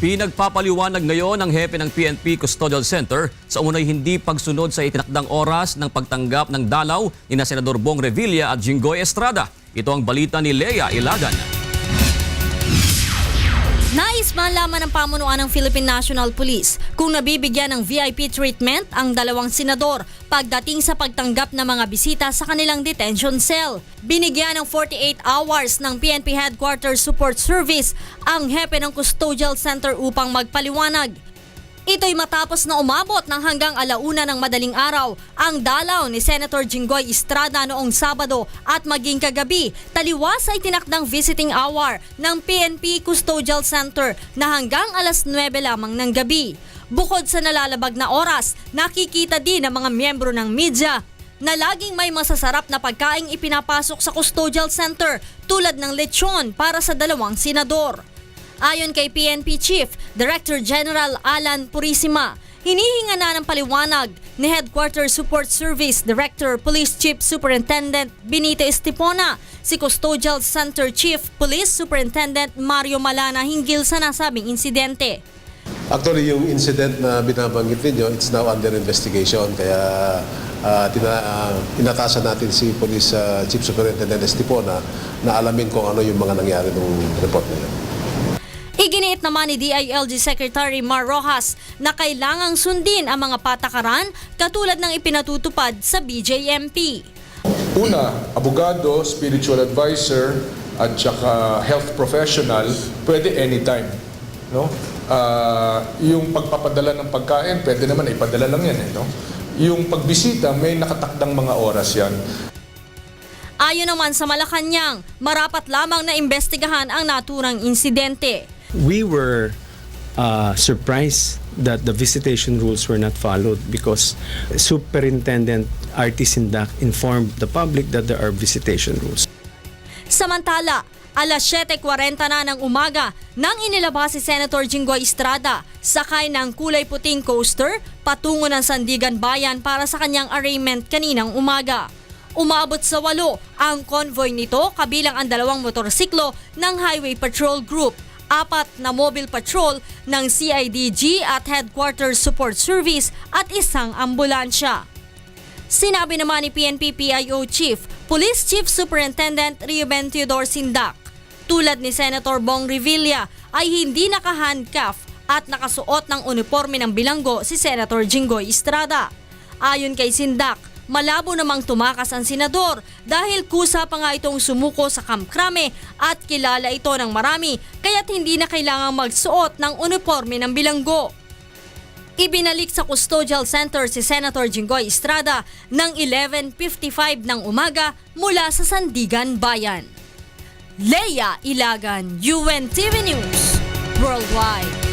Pinagpapaliwanag ngayon ng hepe ng PNP Custodial Center sa unay hindi pagsunod sa itinakdang oras ng pagtanggap ng dalaw ni na Senador Bong Revilla at Jinggoy Estrada. Ito ang balita ni Lea Ilagan. Nais malaman ng pamunuan ng Philippine National Police kung nabibigyan ng VIP treatment ang dalawang senador pagdating sa pagtanggap ng mga bisita sa kanilang detention cell. Binigyan ng 48 hours ng PNP Headquarters Support Service ang hepe ng Custodial Center upang magpaliwanag. Ito'y matapos na umabot ng hanggang alauna ng madaling araw ang dalaw ni Senator Jinggoy Estrada noong Sabado at maging kagabi taliwas ay tinakdang visiting hour ng PNP Custodial Center na hanggang alas 9 lamang ng gabi. Bukod sa nalalabag na oras, nakikita din ng mga miyembro ng media na laging may masasarap na pagkaing ipinapasok sa Custodial Center tulad ng lechon para sa dalawang senador. Ayon kay PNP Chief Director General Alan Purisima, hinihinga na ng paliwanag ni Headquarters Support Service Director Police Chief Superintendent Benito Estipona, si Custodial Center Chief Police Superintendent Mario Malana hinggil sa nasabing insidente. Actually, yung incident na binabanggit ninyo, it's now under investigation. Kaya uh, tina, uh, inatasan natin si Police uh, Chief Superintendent Estipona na alamin kung ano yung mga nangyari ng report na yun. Iginiit naman ni DILG Secretary Mar Rojas na kailangang sundin ang mga patakaran katulad ng ipinatutupad sa BJMP. Una, abogado, spiritual advisor, at saka health professional, pwede anytime. No? Ah, yung pagpapadala ng pagkain, pwede naman ipadala lang yan. Eh, no? Yung pagbisita, may nakatakdang mga oras yan. Ayon naman sa Malacanang, marapat lamang na imbestigahan ang naturang insidente. We were uh, surprised that the visitation rules were not followed because Superintendent R.T. Sindak informed the public that there are visitation rules. Samantala, alas 7.40 na ng umaga nang inilabas si Senator Jinggoy Estrada sakay ng kulay puting coaster patungo ng Sandigan Bayan para sa kanyang arraignment kaninang umaga. Umabot sa walo ang convoy nito kabilang ang dalawang motorsiklo ng Highway Patrol Group, apat na mobile patrol ng CIDG at Headquarters Support Service at isang ambulansya. Sinabi naman ni PNP PIO Chief, Police Chief Superintendent Ruben Theodore Sindak, tulad ni Senator Bong Revilla ay hindi naka-handcuff at nakasuot ng uniforme ng bilanggo si Senator Jinggoy Estrada. Ayon kay Sindak, malabo namang tumakas ang senador dahil kusa pa nga itong sumuko sa Camp Crame at kilala ito ng marami kaya't hindi na kailangang magsuot ng uniforme ng bilanggo. Ibinalik sa Custodial Center si Senator Jinggoy Estrada ng 11.55 ng umaga mula sa Sandigan Bayan. Leia Ilagan, UNTV News, Worldwide.